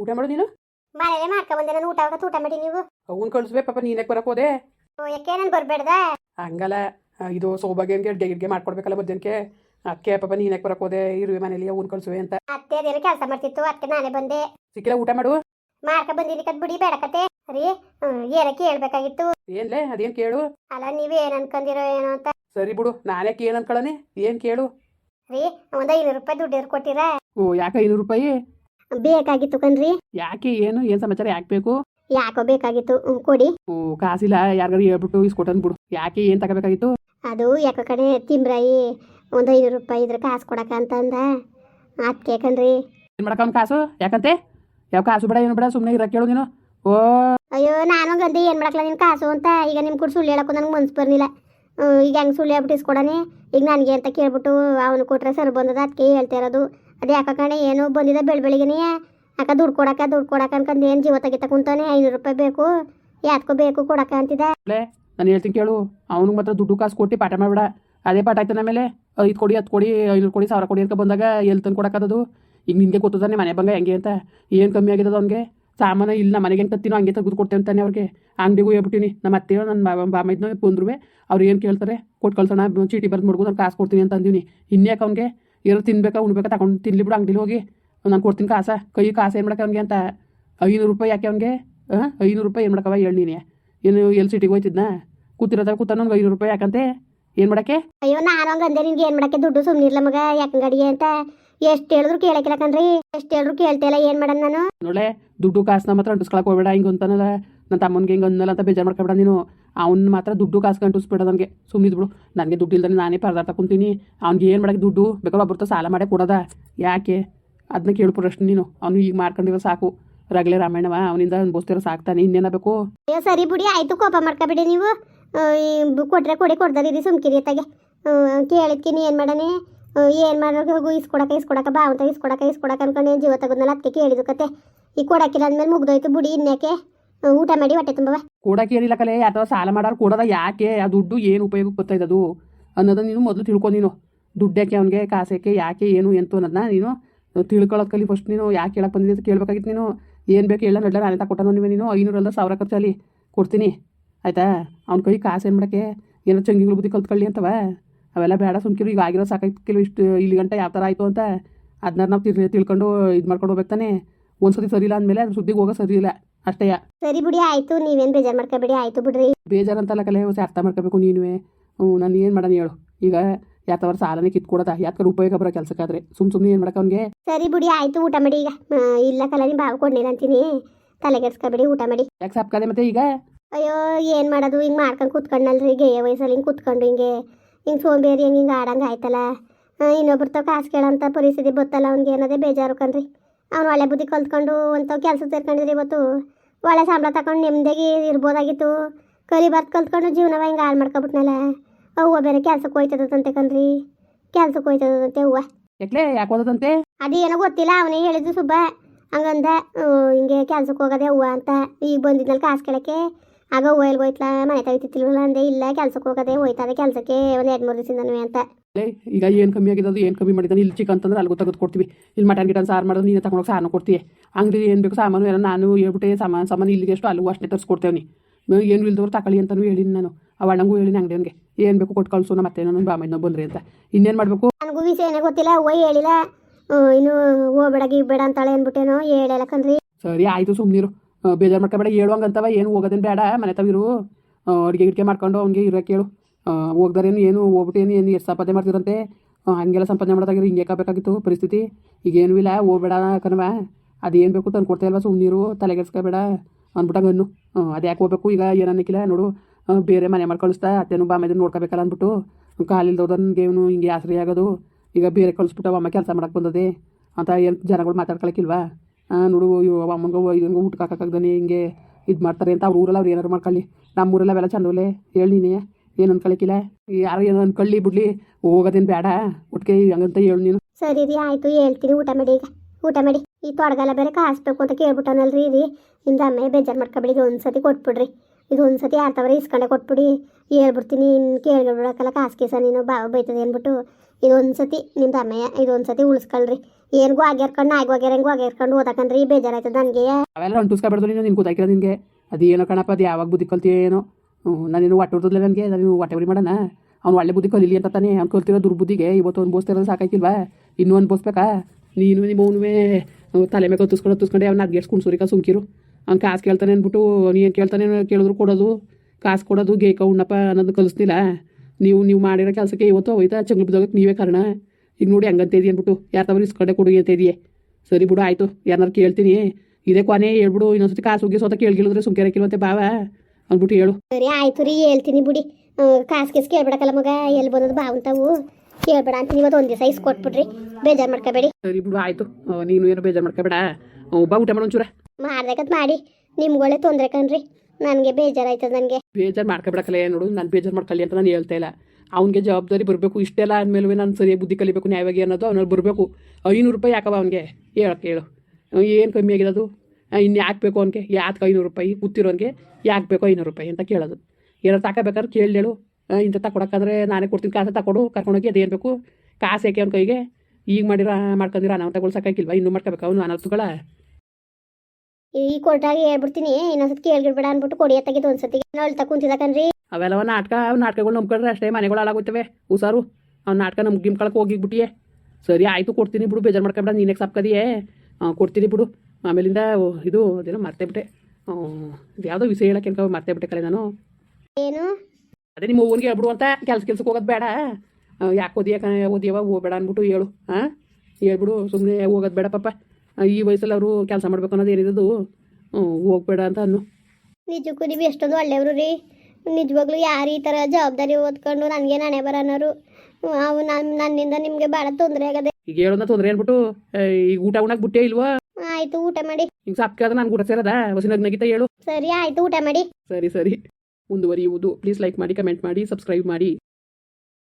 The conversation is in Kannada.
ಊಟ ಮಾಡು ನೀನು? ಬಾರೇ ಮಾಡ್ಕೊ ಬಂದೆ. ನಾನು ಊಟ ಆಗತ್ತೆ ಊಟ ಮಾಡಿ ನೀವು? ಅವನ್ ಕಳಿಸ್ಬೇ ಪಾಪ ನೀನೇ ಬರಕ್ ಹೋದೆ? ಓ, ಯಾಕೆ? ನಾನು ಬರ್ಬೇಡ್ದ ಹಂಗಲ್ಲ. ಆ, ಇದು ಅಂತ ಅಡ್ಗೆ ಗಿಡ್ಗೆ ಮಾಡ್ಕೊಡ್ಬೇಕಲ್ಲ ಮಧ್ಯಾಹ್ನಕ್ಕೆ. ಅಕ್ಕೆ ಪಾಪ ನೀನೇ ಬರಕ್ ಹೋದೆ? ಇರುವೆ ಮನೇಲಿ ಅವನ್ ಕಳ್ಸುವೆ ಅಂತ. ಅತ್ತೆ ಅದೇನೋ ಕೆಲಸ ಮಾಡ್ತಿತ್ತು. ಅದಕ್ಕೆ ನಾನೇ ಬಂದೆ. ಸಿಕ್ಕಿಲ್ಲ ಊಟ ಮಾಡು. ಮಾಡ್ಕ ಬಂದಿನಿ ಕದ್ ಬಿಡಿ ಬೇಡಕತೆ ರೀ ಹ್ಮ್ ಏನ ಕೇಳ್ಬೇಕಾಗಿತ್ತು. ಏನ್ಲೇ? ಅದೇನ್ ಕೇಳು? ಅಲ್ಲ ನೀವೇ ಏನ್ ಅನ್ಕೊಂಡಿರೋ ಏನೋ ಅಂತ. ಸರಿ ಬಿಡು ನಾನೇ ಏನ್ ಅನ್ಕೊಳ್ಳನೆ ಏನ್ ಕೇಳು? ರೀ ಒಂದ್ ಐನೂರು ರೂಪಾಯಿ ದುಡ್ಡು ಕೊಟ್ಟಿರಾ? ಓ ಯಾಕೆ ಐನೂರು ರೂಪಾಯಿ? ಬೇಕಾಗಿತ್ತು ಕಣ್ರಿ. ಯಾಕೆ ಏನು ಏನ್ ಸಮಾಚಾರ ಯಾಕೆ ಬೇಕು? ಯಾಕೋ ಬೇಕಾಗಿತ್ತು ಹ್ಮ್, ಕೊಡಿ. ಓ ಕಾಸಿಲ್ಲ ಯಾರಿಗಾರು ಹೇಳ್ಬಿಟ್ಟು ಇಸ್ಕೊಟ್ಟನ್ ಬಿಡು. ಯಾಕೆ ಏನ್ ತಗೋಬೇಕಾಗಿತ್ತು? ಅದು ಯಾಕೋ ಕಡೆ ತಿಮ್ರಾಯಿ ಒಂದ್ ಐನೂರು ರೂಪಾಯಿ ಇದ್ರ ಕಾಸು ಕೊಡಕ ಅಂತ ಅಂದ ಅದಕ್ಕೆ ಕಣ್ರಿ ಏನ್ ಮಾಡಕ ಅವ್ನ್ ಕಾಸು? ಯಾಕಂತೆ? ಯಾವ ಕಾಸು ಬೇಡ ಏನು ಬೇಡ ಸುಮ್ಮನೆ ಇರಕ್ಕೆ ಕೇಳು ನೀನು. ಓ. ಅಯ್ಯೋ ನಾನು ಗಂದಿ ಏನು ಮಾಡಕ್ಲ ನಿನ್ ಕಾಸು ಅಂತ? ಈಗ ನಿಮ್ ಕೂಡ ಸುಳ್ಳು ಹೇಳಕ್ಕೂ ನನಗೆ ಮನ್ಸು ಬರ್ಲಿಲ್ಲ. ಹ್ಮ್, ಈಗ ಹೆಂಗ್ ಸುಳ್ಳು ಹೇಳ್ಬಿಟ್ಟು ಇಸ್ಕೊಡನೆ ಈಗ ನನಗೆ ಅಂತ ಕೇಳ್ಬಿಟ್ಟು ಅವನು ಕೊಟ್ರೆ ಸರ್ ಬಂದದ ಅದಕ್ಕೆ ಹೇಳ್ತಾ ಇರೋದು. ಅದು ಯಾಕೆ ಕಣೆ, ಏನು ಬಂದಿದೆ ಬೆಳ ಬೆಳಿಗ್ಗೆನೇ. ಅಕ್ಕ ದುಡ್ಡು ಕೊಡಕ ದುಡ್ಡು ಕೊಡಕ ಅನ್ಕೊಂಡು ಏನು ಜೀವ ತೆಗಿತ ಕುಂತಾನೆ? ಐನೂರು ರೂಪಾಯಿ ಬೇಕು, ಯಾತ್ಕೋ ಬೇಕು ಕೊಡಕ ಅಂತಿದೆ ನಾನು ಹೇಳ್ತೀನಿ ಕೇಳು, ಅವ್ನಿಗೆ ಮಾತ್ರ ದುಡ್ಡು ಕಾಸು ಕೊಟ್ಟು ಪಾಠ ಮಾಡಬೇಡ. ಅದೇ ಪಾಠ ಆಯ್ತು ಆಮೇಲೆ? ಐದು ಕೊಡಿ, ಹತ್ತು ಕೊಡಿ, ಐನೂರು ಕೊಡಿ, ಸಾವಿರ ಕೊಡಿ ಅಂತ ಬಂದಾಗ ಎಲ್ಲಿ ತಂದು ಕೊಡಕ್ಕದು ಈಗ ನಿನಗೆ ಗೊತ್ತದಾನೆ ಮನೆ ಬಂಗ ಹೆಂಗೆ ಅಂತ? ಏನು ಕಮ್ಮಿ ಆಗಿದೆ ಅವ್ನಿಗೆ? ಸಾಮಾನು ಇಲ್ಲ ಮನೆಗೆ ಹೆಂಗೆ ತತ್ತೀನೋ ಹಂಗೆ ತೆಗೆದು ಕೊಡ್ತೇವೆ ಅಂತಾನೆ ಅವ್ರಿಗೆ. ಅಂಗಡಿಗೂ ಹೇಳ್ಬಿಟ್ಟಿನಿ, ನಮ್ಮ ಅತ್ತೆಯೋ, ನನ್ನ ಬಾಮ ಇದ್ನೋ, ಬಂದ್ರು. ಅವ್ರು ಏನು ಕೇಳ್ತಾರೆ? ಕೊಟ್ಟು ಕಳ್ಸೋಣ, ಚೀಟಿ ಬರ್ದು ಮಾಡ್ಬೋದು ನಾನು ಕಾಸು ಕೊಡ್ತೀನಿ ಅಂತ ಅಂದಿನಿ ಇನ್ಯಾಕೆ ಅವ್ನಿಗೆ? ಏನೋ ತಿನ್ಬೇಕಾ ಉಣ್ಬೇಕಾ ತಗೊಂಡು ತಿನ್ಲಿ ಬಿಡು ಅಂಗಡಿಲಿ ಹೋಗಿ. ನಾನು ಕೊಡ್ತೀನಿ ಕಾಸ. ಕೈ ಕಾಸು ಏನು ಮಾಡಕ್ಕೆ ಅವನಿಗೆ ಅಂತ. ಐನೂರು ರೂಪಾಯಿ ಯಾಕೆ ಅವನಿಗೆ? ಹಾಂ ಐನೂರು ರೂಪಾಯಿ ಏನು ಮಾಡಕ್ಕವ ಹೇಳಿ ನೀನೆ. ಏನು ಎಲ್ಲಿ ಸಿಟಿಗೆ ಹೋಯ್ತಿದ್ನ? ಕೂತಿರೋದ ಕೂತ ನನ್ಗೆ ಐನೂರು ರೂಪಾಯಿ ಯಾಕಂತೆ? ಏನು ಮಾಡಕ್ಕೆ? ಅಯ್ಯೋ ನಾನು ಹಂಗೆ ಅಂದೆ ನಿನ್ಗೆ ಏನು ಮಾಡಕ್ಕೆ? ದುಡ್ಡು ಸುಮ್ಮನಿರ್ಲ ಮಗ ಯಾಕಂಗಡಿಗೆ ಅಂತ. ಎಷ್ಟು ಹೇಳಿದ್ರು ಕೇಳಕ್ಕಿಲ್ಲ ಕಣ್ರಿ. ಎಷ್ಟು ಹೇಳಿದ್ರು ಕೇಳ್ತಿಲ್ಲ ಏನು ಮಾಡೋಣ ನಾನು? ನೋಡೇ ದುಡ್ಡು ಕಾಸನ್ನ ಮಾತ್ರ ಅಂಟಿಸ್ಕೊಳಕ್ ಹೋಗ್ಬೇಡ ಹಿಂಗೆ ಅಂತಾನಲ್ಲ. ನನ್ನ ತಮ್ಮನಿಗೆ ಹಿಂಗೆ ಅನ್ನಲ್ಲ ಅಂತ ಬೇಜಾರು ಮಾಡ್ಕೊಬೇಡ ನೀನು. ಅವ್ನ ಮಾತ್ರ ದುಡ್ಡು ಕಾಸು ಅಂಟಿಸ್ಬೇಡ ನನಗೆ. ಸುಮ್ಮನೆ ಬಿಡು ನನಗೆ ದುಡ್ಡು ಇಲ್ದೇ ನಾನೇ ಪರದಾಡ್ತಾ ತಗೊಂತೀನಿ ಅವ್ನಿಗೆ ಏನು ಮಾಡಕ್ಕೆ ದುಡ್ಡು? ಬೇಕಾದ್ರೆ ಒಬ್ಬರ್ತ ಸಾಲ ಮಾಡೇ ಕೊಡೋದ. ಯಾಕೆ? ಅದನ್ನ ಕೇಳು ಅಷ್ಟು ನೀನು. ಅವನು ಈಗ ಮಾಡ್ಕೊಂಡಿರೋ ಸಾಕು. ರಗಳೆ ರಾಮಾಯಣವ, ಅವನಿಂದ ಅನ್ಬೋಸ್ತಿರೋ ಸಾಕ್ತಾನೆ ಅಯ್ಯೋ ಸರಿ ಬಿಡಿ. ಆಯ್ತು, ಕೋಪ ಮಾಡ್ಕೊಬಿಡಿ ನೀವು. ಈ ಕೊಟ್ರೆ ಕೊಡಿ. ಕೊಡ್ದಾರಿರಿ ಸುಮ್ಕಿರಿ ಅತ್ತಾಗೆ. ಕೇಳಿದ್ಕಿನಿ. ಏನು ಮಾಡನೆ ಏನು ಮಾಡೋಕೆ ಹೋಗು. ಇಸ್ಕೊಡಕ ಇಸ್ಕೊಡಕ ಬಾ ಅಂತ ಇಸ್ಕೊಡಕ ಇಸ್ಕೊಡಕ ಅನ್ಕೊಂಡು. ಜೀವ ತಗೋದ್ನಲ್ಲ ಅದಕ್ಕೆ ಕೇಳಿದ್ದು ಕತೆ. ಈಗ ಕೊಡಕ್ಕಿಲ್ಲ ಅಂದಮೇಲೆ ಮುಗ್ದೋಯ್ತು ಬಿಡಿ ಇನ್ಯಾಕೆ? ಊಟ ಮಾಡಿ ಹೊಟ್ಟೆ ತುಂಬವ ಕೂಡ ಏನಿಲ್ಲ ಕಲೆ ಅಥವಾ ಸಾಲ ಮಾಡೋರು ಕೊಡೋದ ಯಾಕೆ, ಆ ದುಡ್ಡು ಏನು ಉಪಯೋಗಕ್ಕೆ ಬರ್ತಾ ಅದು ಅನ್ನೋದನ್ನ ನೀನು ಮೊದಲು ತಿಳ್ಕೊ ನೀನು. ದುಡ್ಡು ಯಾಕೆ ಅವನಿಗೆ ಕಾಸಕ್ಕೆ ಯಾಕೆ, ಏನು, ಎಂತು ಅನ್ನೋದನ್ನ ನೀನು ತಿಳ್ಕೊಳ್ಳೋದು ಕಲಿ ಫಸ್ಟ್ ನೀನು. ಯಾಕೆ ಕೇಳಕ್ಕೆ ಬಂದಿದೆ ಅಂತ ಕೇಳಬೇಕಾಗಿತ್ತು ನೀನು. ಏನು ಬೇಕು ಹೇಳ, ನಡ್ಲ, ನಾನೇ ತಗೊಟ್ಟನು ನೀವೇ ನೀನು ಐನೂರಲ್ಲ ಸಾವಿರ ಖರ್ಚಲ್ಲಿ ಕೊಡ್ತೀನಿ. ಆಯ್ತಾ? ಅವ್ನ ಕೈ ಕಾಸು ಏನು ಮಾಡೋಕ್ಕೆ? ಏನೋ ಚಂಗಿಗಳು ಬುದ್ಧಿ ಕಲ್ತ್ಕೊಳ್ಳಿ ಅಂತವ. ಅವೆಲ್ಲ ಬೇಡ ಸುಮ್ಕಿರು, ಈಗ ಆಗಿರೋ ಸಾಕಾಯ್ತು ಇಷ್ಟು, ಇಲ್ಲಿ ಗಂಟೆ ಯಾವ ಥರ ಆಯಿತು ಅಂತ. ಅದನ್ನ ನಾವು ತಿಳ್ ತಿಳ್ಕೊಂಡು ಇದು ಮಾಡ್ಕೊಂಡು ಹೋಗ್ಬೇಕು ತಾನೆ. ಒಂದ್ಸತಿ ಸರಿ ಇಲ್ಲ ಅಂದಮೇಲೆ ಅದು ಸುದ್ದಿಗೆ ಹೋಗೋ ಸರಿ ಇಲ್ಲ. ಅಷ್ಟೇ ಸರಿ ಬಿಡಿ ಆಯ್ತು. ನೀವೇನ್ ಬೇಜಾರ್ ಮಾಡ್ಕೋಬೇಡಿ ಆಯ್ತು ಬಿಡ್ರಿ. ಬೇಜಾರಂತಲ್ಲ ಕಲೆ ಹೊಸ ಅರ್ಥ ಮಾಡ್ಕೋಬೇಕು ನೀನುವೆ. ಹ್ಞೂ ನಾನು ಏನು ಮಾಡೋಣ ಹೇಳು. ಈಗ ಯಾತವ್ರ ಸಾಲನೇ ಕಿತ್ಕೊಡದ? ಯಾತ್ಕರ ಉಪಯೋಗ ಬರೋ ಕೆಲಸಕ್ಕಾದ್ರೆ? ಸುಮ್ ಸುಮ್ಮನೆ ಏನು ಮಾಡಕ ಅವ್ನಿಗೆ? ಸರಿ ಬಿಡಿ ಆಯ್ತು. ಊಟ ಮಾಡಿ ಈಗ. ಆ, ಇಲ್ಲ ಕಲ ನಿಮ್ಮ ಬಾವು ಕೊಡ್ಲಿಲ್ಲ ಅಂತೀನಿ. ತಲೆಗೆಡ್ಸ್ಕೊಬೇಡಿ ಊಟ ಮಾಡಿ. ಯಾಕೆ ಸಾಪ್ಕದೆ ಮತ್ತೆ ಈಗ? ಅಯ್ಯೋ ಏನ್ ಮಾಡೋದು? ಹಿಂಗ್ ಮಾಡ್ಕೊಂಡು ಕೂತ್ಕೊಂಡಲ್ರಿ ಗೆಯ ವಯಸ್ಸಲ್ಲಿ ಹಿಂಗೆ ಕೂತ್ಕೊಂಡು ಹಿಂಗೆ. ಹಿಂಗೆ ಸೋಂಬೇರಿ ಹಿಂಗ್ ಹಿಂಗೆ ಆಡಂಗ ಆಯ್ತಲ್ಲ. ಇನ್ನೊಬ್ರು ತಾವ ಕಾಸು ಕೇಳೋಂಥ ಪರಿಸ್ಥಿತಿ ಗೊತ್ತಲ್ಲ ಅವ್ನಿಗೆ ಏನದೇ ಬೇಜಾರು ಕಣ್ರಿ. ಅವ್ನು ಒಳ್ಳೆ ಬುದ್ಧಿ ಕಲ್ತ್ಕೊಂಡು ಅಂತ ಕೆಲಸ ಸೇರ್ಕೊಂಡಿದ್ರಿ ಇವತ್ತು ಒಳ್ಳೆ ಸಂಬಳ ತಗೊಂಡು ನೆಮ್ಮದಿಯಾಗಿ ಇರ್ಬೋದಾಗಿತ್ತು. ಕಲಿ ಬರ್ತ ಕಲ್ತ್ಕೊಂಡು ಜೀವನವ ಹಿಂಗೆ ಹಾಳು ಮಾಡ್ಕೊಬಿಟ್ನಲ್ಲ. ಅವ್ವ ಬೇರೆ ಕೆಲ್ಸಕ್ಕೆ ಹೋಯ್ತದಂತೆ ಕಣ್ರಿ. ಕೆಲ್ಸಕ್ಕೆ ಹೋಯ್ತದಂತೆ ಅವ್ವ. ಅದೇ ಯಾಕೆ ಓದದಂತೆ ಅದೇನೋ ಗೊತ್ತಿಲ್ಲ ಅವನೇ ಹೇಳಿದ್ದು ಸುಬ್ಬ. ಹಂಗಂದ ಹಿಂಗೆ ಕೆಲ್ಸಕ್ಕೆ ಹೋಗೋದೆ ಅವ್ವ ಅಂತ ಈಗ ಬಂದಿದ್ನಲ್ಲ ಕಾಸು ಕೇಳಕ್ಕೆ. ಆಗ ಅವ್ವ ಹೋಯ್ತಲ? ಮನೆ ತೆಗಿತಿತ್ತಿಲ್ವಲ್ಲ ಅಂದೆ ಇಲ್ಲ ಕೆಲ್ಸಕ್ಕೆ ಹೋಗದೆ ಹೋಯ್ತದೆ ಕೆಲಸಕ್ಕೆ ಒಂದು ಎರಡು ಮೂರು ದಿವಸದಿಂದನೂ ಅಂತ. ಲೇ ಈಗ ಏನು ಕಮ್ಮಿ ಆಗಿದೆ ಅದು? ಏನು ಕಮ್ಮಿ ಮಾಡಿದ್ದಾನೆ? ಇಲ್ಲಿ ಚಿಕನ್ ಅಂತಂದ್ರೆ ಅಲ್ಲಿ ತೆಗೆದು ಕೊಡ್ತೀವಿ. ಇಲ್ಲಿ ಮಟನ್ ಗಿಟನ್ ಸಾರು ಮಾಡೋದು ನೀನು ತಗೊಂಡೋಗಿ ಸಾರು ಕೊಡ್ತೀವಿ ಅಂಗಡಿ ಏನು ಬೇಕು ಸಾಮಾನು ಎಲ್ಲ ನಾನು ಹೇಳ್ಬಿಟ್ಟೆ ಸಾಮಾನು ಸಾಮಾನು ಇಲ್ಲಿಗೆ ಎಷ್ಟು ಅಲ್ಲಿಗೂ ಅಷ್ಟೇ ತರಿಸ್ಕೊಡ್ತೇವೆ ಏನು ಇಲ್ದವ್ರು ತಗೊಳ್ಳಿ ಅಂತಲೂ ಹೇಳಿನಿ ನಾನು. ಅಣ್ಣಂಗೂ ಹೇಳಿನಿ ಅವನಿಗೆ. ಏನು ಬೇಕು ಕೊಟ್ಟು ಕಳ್ಸು ನಮ್ಮ ಮತ್ತೆ ನಾನು ಬಾಮೈದ್ನೋ ಬಂದ್ರಿ ಅಂತ. ಇನ್ನೇನು ಮಾಡಬೇಕು? ನನಗೂ ವಿಷಯ ಏನೇ ಗೊತ್ತಿಲ್ಲ ಓಯ್ ಹೇಳಿಲ್ಲ. ಆ, ಇನ್ನು ಹೋಗ್ಬೇಡ ಗೀಗ್ಬೇಡ ಅಂತಾಳೆ ಅಂದ್ಬಿಟ್ಟೇನೋ ಹೇಳಲ್ಲ ಕಣ್ರಿ ಸರಿ ಆಯಿತು ಸುಮ್ಮನಿರು ಬೇಜಾರು ಮಾಡ್ಕೊಬೇಡ ಹೇಳುವಂಗಂತವ ಏನು ಹೋಗೋದೇನು ಬೇಡ, ಮನೆ ತವಿರು ಅಡುಗೆ ಗಿಡಿಗೆ ಮಾಡ್ಕೊಂಡು ಅವ್ನಿಗೆ ಇರೋ ಕೇಳು. ಹೋಗ್ದಾರೇನು, ಏನು ಹೋಗ್ಬಿಟ್ಟು ಏನು, ಎಷ್ಟು ಸಂಪಾದನೆ ಮಾಡ್ತಿರಂತೆ? ಹಂಗೆಲ್ಲ ಸಂಪಾದನೆ ಮಾಡೋದಾಗಿರೋ ಹಿಂಗೆ ಕಾಬೇಕಾಗಿತ್ತು ಪರಿಸ್ಥಿತಿ. ಈಗೇನು ಇಲ್ಲ, ಹೋಗ್ಬೇಡ ಕಣವ ಅದೇನು ಬೇಕು ತಂದು ಕೊಡ್ತಾ ಇಲ್ವಾ ಸುಮ್ಮನಿರು ತಲೆಗೆಡ್ಸ್ಕೊಬೇಡ ಅಂದ್ಬಿಟ್ಟಂಗೆ ಅನ್ನು. ಅದು ಯಾಕೆ ಹೋಗ್ಬೇಕು ಈಗ ಏನನ್ನಕ್ಕಿಲ್ಲ ನೋಡು. ಬೇರೆ ಮನೆ ಮಾಡಿ ಕಳಿಸ್ತಾ ಅತ್ತೇನು ಬಾಮೇದು ನೋಡ್ಕೋಬೇಕಲ್ಲ ಅಂದ್ಬಿಟ್ಟು. ಕಾಲಿಲ್ದವ್ದನ್ಗೆ ಇವನು ಹಿಂಗೆ ಆಸರೆ ಆಗೋದು. ಈಗ ಬೇರೆ ಕಳಿಸ್ಬಿಟ್ಟು ಅಮ್ಮ ಕೆಲಸ ಮಾಡೋಕ್ಕೆ ಬಂದದೆ. ಅಂತ ಏನು ಜನಗಳು ಮಾತಾಡ್ಕೊಳಕ್ಕಿಲ್ವಾ ನೋಡು, ಅಯ್ಯೋ ಅಮ್ಮಂಗೆ ಇದನ್ಗೆ ಊಟಕ್ಕೆ ಹಾಕಕ್ಕಾಗ್ದಾನೆ ಹಿಂಗೆ ಇದು ಮಾಡ್ತಾರೆ ಅಂತ ಅವ್ರ ಊರಲ್ಲಿ ಅವ್ರು ಏನಾದ್ರು ಮಾಡ್ಕೊಳ್ಳಿ. ನಮ್ಮೂರೆಲ್ಲ ಅವೆಲ್ಲ ಹೋಲೆ ಹೇಳಿ ನೀನೆ, ಏನು ಅನ್ಕೊಳಕ್ಕಿಲ್ಲ ಯಾರು ಏನು ಅನ್ಕೊಳ್ಳಿ ಬಿಡ್ಲಿ, ಹೋಗೋದೇನು ಬೇಡ, ಒಟ್ಟಿಗೆ ಹಂಗಂತ ಹೇಳು ನೀನು. ಸರಿ ರೀ, ಆಯಿತು, ಹೇಳ್ತೀನಿ, ಊಟ ಮಾಡಿ ಈಗ. ಊಟ ಮಾಡಿ. ಈ ತೊಡಗಲ್ಲ ಬೇರೆ ಕಾಸ್ಬೇಕು ಅಂತ ಕೇಳ್ಬಿಟ್ಟನಲ್ರಿ ರೀ. ನಿಮ್ದು ಅಮ್ಮ ಬೇಜಾರು ಮಾಡ್ಕೊಬಿಡಿ, ಇದು ಒಂದು ಸತಿ ಕೊಟ್ಬಿಡ್ರಿ. ಇದು ಒಂದು ಸತಿ ಯಾರ ಇಸ್ಕೊಂಡೆ ಕೊಟ್ಬಿಡಿ. ಹೇಳ್ಬಿಡ್ತೀನಿ ಇನ್ನು ಕೇಳ್ಬಿಡಕ್ಕಲ್ಲ ಕಾಸು ಕೇಸ ನೀನು ಬಾ, ಬೈತದೆ ಅಂದ್ಬಿಟ್ಟು. ಇದು ಒಂದು ಸತಿ ನಿಮ್ದು ಅಮ್ಮಯ್ಯ ಇದೊಂದು ಒಂದು ಸತಿ ಉಳಿಸ್ಕೊಳ್ರಿ. ಏನ್ಗೂ ಆಗ್ಯಾರ್ಕೊಂಡು ನಾಯಿ ಗೋಗ್ಯಾರ ಆಗ್ಯಾರ್ಕೊಂಡು ಓದಕಂದ್ರಿ ಬೇಜಾರಾಯ್ತದ ನನಗೆ. ಅವೆಲ್ಲ ಅಂಟಿಸ್ಕೊಬಾರ್ದು ನೀನು ನಿನ್ಗೆ ನಿನಗೆ. ಅದು ಏನೋ ಕಣಪ್ಪ, ಅದು ಯಾವಾಗ ಬುದ್ಧಿ ಕಲ್ತಿ ಏನೋ. ನಾನೇನು ಹೊಟ್ಟೆ ಹೊಡ್ದಿಲ್ಲ ನನಗೆ ನಾನು ಹೊಟ್ಟೆ ಹೊಡಿ ಮಾಡೋಣ. ಅವ್ನು ಒಳ್ಳೆ ಬುದ್ಧಿ ಕಲೀಲಿ ಅಂತ ತಾನೇ, ಅವ್ನು ಕಲ್ತಿರೋ ದುರ್ಬುದ್ಧಿಗೆ ಇವತ್ತು ಅನ್ಬೋಸ್ತಿರೋದು ಸಾಕಾಯ್ತಿಲ್ವಾ? ಇನ್ನೂ ಅನ್ಬೋಸ್ಬೇಕಾ ನೀನು ನಿಮ್ಮ ಅವನುವೇ ತಲೆ ಮೇಲೆ ತುಸ್ಕೊಂಡು ತುಸ್ಕೊಂಡೆ ಅವ್ನು ಅದ್ಗೆಟ್ಸ್ ಕುಣ್ಸೂರಿಕ ಸುಮ್ಕಿರು. ಅವ್ನು ಕಾಸು ಕೇಳ್ತಾನೆ ಅಂದ್ಬಿಟ್ಟು ನೀನು ಕೇಳ್ತಾನೆ ಕೇಳಿದ್ರು ಕೊಡೋದು. ಕಾಸು ಕೊಡೋದು ಗೇಕ ಉಣ್ಣಪ್ಪ ಅನ್ನೋದು ಕಲಿಸ್ತಿಲ್ಲ. ನೀವು ನೀವು ಮಾಡಿರೋ ಕೆಲಸಕ್ಕೆ ಇವತ್ತು ಹೋಯ್ತಾ ಚಂಗ್ಳು ಬಿದ್ದೋಗಕ್ಕೆ ನೀವೇ ಕಾರಣ? ಈಗ ನೋಡಿ ಹಂಗಂತೇದಿ ಇದೆಯಾ ಅಂದ್ಬಿಟ್ಟು ಯಾರ ತವರು ಇಸ್ಕೊಂಡೆ ಕೊಡು ಅಂತ ಇದೆಯೇ. ಸರಿ ಬಿಡು ಆಯಿತು. ಯಾರನ್ನಾರು ಕೇಳ್ತೀನಿ. ಇದೇ ಕೊನೆ ಹೇಳ್ಬಿಡು ಇನ್ನೊಂದ್ಸತಿ ಕಾಸು ಹೋಗಿ ಸ್ವತಃ ಕೇಳ್ಗಿಳಿದ್ರೆ ಸುಮ್ಕೆರಕ್ಕಿಲ್ವಂತೆ ಬಾವ ಅಂದ್ಬಿಟ್ಟು ಹೇಳು. ಸರಿ ಆಯ್ತು ರೀ ಹೇಳ್ತೀನಿ ಬಿಡಿ. ಕಾಸು ಕೇಸ್ ಕೇಳ್ಬೇಡಕ್ಕಲ್ಲ ಮಗ ಎಲ್ಲಿ ಬಂದದ್ದು ಬಾವಂತಾವು ಕೇಳ್ಬೇಡ ಅಂತ ಇವತ್ತು ಒಂದು ದಿವಸ ಇಸ್ಕೊಟ್ಬಿಡ್ರಿ. ಬೇಜಾರು ಮಾಡ್ಕೋಬೇಡಿ. ಸರಿ ಬಿಡು ಆಯ್ತು. ನೀನು ಏನು ಬೇಜಾರು ಮಾಡ್ಕೋಬೇಡ. ಬಾ ಊಟ ಮಾಡೋಂಚೂರ ಮಾಡ್ಬೇಕಂತ ಮಾಡಿ. ನಿಮ್ಗೊಳ್ಳೆ ತೊಂದರೆ ಕಣ್ರಿ. ನನಗೆ ಬೇಜಾರಾಯ್ತದ ನನಗೆ. ಬೇಜಾರು ಮಾಡ್ಕೊಬಿಡಕ್ಕಲ್ಲ ನೋಡು, ನಾನು ಬೇಜಾರು ಮಾಡ್ಕೊಳ್ಳಿ ಅಂತ ನಾನು ಹೇಳ್ತಾ ಇಲ್ಲ. ಅವ್ನಿಗೆ ಜವಾಬ್ದಾರಿ ಬರಬೇಕು, ಇಷ್ಟೆಲ್ಲ ಆದಮೇಲೆ ನಾನು ಸರಿಯಾಗಿ ಬುದ್ಧಿ ಕಲಿಬೇಕು, ನ್ಯಾಯವಾಗಿ ಅನ್ನೋದು ಅವನಲ್ಲಿ ಬರಬೇಕು. ಐನೂರು ರೂಪಾಯಿ ಯಾಕವ ಅವನಿಗೆ? ಹೇಳಕ್ಕೆ ಹೇಳು. ಏನು ಕಮ್ಮಿ ಆಗಿದೆ ಅದು? ಇನ್ನು ಯಾಕೆ ಬೇಕು ಅವನಿಗೆ? ಯಾಕೆ ಐನೂರು ರೂಪಾಯಿ? ಗೊತ್ತಿರೋನಿಗೆ ಯಾಕೆ ಬೇಕು ಐನೂರು ರೂಪಾಯಿ ಅಂತ ಕೇಳೋದು. ಏನಾರು ತಗೋಬೇಕಾದ್ರೆ ಕೇಳೇಳು ಇಂಥ ತಕೊಡಕ್ಕಾದ್ರೆ ನಾನೇ ಕೊಡ್ತೀನಿ. ಕಾಸು ತಗೊಡು ಕರ್ಕೊಂಡೋಗಿ ಅದೇನು ಬೇಕು? ಕಾಸು ಯಾಕೆ ಅವ್ನ ಕೈಗೆ? ಈಗ ಮಾಡಿರೋ, ಮಾಡ್ಕೊಂಡಿರೋ ಅನಾಹುತಗಳು ಸಾಕಾಗಿಲ್ವಾ ಇನ್ನೂ ಮಾಡ್ಕೋಬೇಕು ಅವನು ಅನಾಹುತಗಳ? ಈ ಕೊಟ್ಟಾಗ ಹೇಳ್ಬಿಡ್ತೀನಿ ಇನ್ನೊಂದ್ಸತಿ ಕೇಳ್ಗಿಡ್ಬೇಡ ಅನ್ಬಿಟ್ಟು ಕೊಡಿ ತೆಗೆದು ಒಂದ್ಸತಿ ಅಳ್ತಾ ಕುಂತಿದ ಕಣ್ರಿ. ಅವೆಲ್ಲವ ನಾಟಕ ನಾಟಕಗಳು ನಂಬ್ಕೊಂಡ್ರೆ ಅಷ್ಟೇ ಮನೆಗಳು ಹಾಳಾಗುತ್ತವೆ ಹುಷಾರು ಅವ್ನ ನಾಟಕ ನಮ್ಗೆ ಗಿಮ್ಕೊಳಕ್ಕೆ ಹೋಗಿಬಿಟ್ಟಿಯೇ. ಸರಿ ಆಯಿತು ಕೊಡ್ತೀನಿ ಬಿಡು ಬೇಜಾರು ಮಾಡ್ಕೊಬೇಡ ನೀನೇ ಸಾಪ್ಕದಿಯೇ ಕೊಡ್ತೀನಿ ಬಿಡು. ಆಮೇಲಿಂದ ಇದು ಅದೇನೋ ಮರ್ತೇ ಬಿಟ್ಟೆ. ಇದು ಯಾವುದೋ ವಿಷಯ ಹೇಳಕ್ಕೆ ಅನ್ಕೊ ಮರ್ತೇ ಬಿಟ್ಟೆ ಕಲೆ ನಾನು. ಏನು? ಅದೇ ನಿಮ್ಮ ಓನ್ಗೆ ಹೇಳ್ಬಿಡು ಅಂತ ಕೆಲ್ಸ ಕೆಲ್ಸಕ್ಕೆ ಹೋಗೋದು ಬೇಡ. ಯಾಕೆ ಓದಿಯಾಕ ಓದಿಯವ ಹೋಗ್ಬೇಡ ಅಂದ್ಬಿಟ್ಟು ಹೇಳು. ಹಾಂ ಹೇಳ್ಬಿಡು ಸುಮ್ಮನೆ ಹೋಗೋದು ಬೇಡ ಪಾಪ. ಈ ವಯಸ್ಸಲ್ಲಿ ಅವರು ಕೆಲಸ ಮಾಡ್ಬೇಕು ಅನ್ನೋದು ಏನಿದ್ದು ಹೋಗ್ಬೇಡ ಅಂತ ಅನ್ನು. ನಿಜಕ್ಕೂ ನೀವು ಎಷ್ಟೊಂದು ಒಳ್ಳೆಯವರು ರೀ. ನಿಜವಾಗ್ಲೂ ಯಾರು ಈ ಥರ ಜವಾಬ್ದಾರಿ ಓದ್ಕೊಂಡು ನನಗೆ ನಾನೇ ಬರೋನವರು ಅವು ನನ್ನ ನನ್ನಿಂದ ನಿಮಗೆ ಭಾಳ ತೊಂದರೆ ಆಗದೆ. ಈಗ ಹೇಳೋದ ತೊಂದರೆ ಅನ್ಬಿಟ್ಟು ಈಗ ಊಟ ಉಣಕ್ ಬಿಟ್ಟೆ ಇಲ್ವಾ? ಆಯ್ತು ಊಟ ಮಾಡಿ. ಹಿಂಗೆ ಸಾಪ್ಕಾದ್ರೆ ನಾನು ಊಟ ಸೇರದ ಹೊಸ ನಗಿತ ಹೇಳು. ಸರಿ ಆಯ್ತು ಊಟ ಮಾಡಿ. ಸರಿ ಸರಿ. ಮುಂದುವರಿಯುವುದು. ಪ್ಲೀಸ್ ಲೈಕ್ ಮಾಡಿ ಕಮೆಂಟ್ ಮಾಡಿ ಸಬ್ಸ್ಕ್ರೈಬ್ ಮಾಡಿ.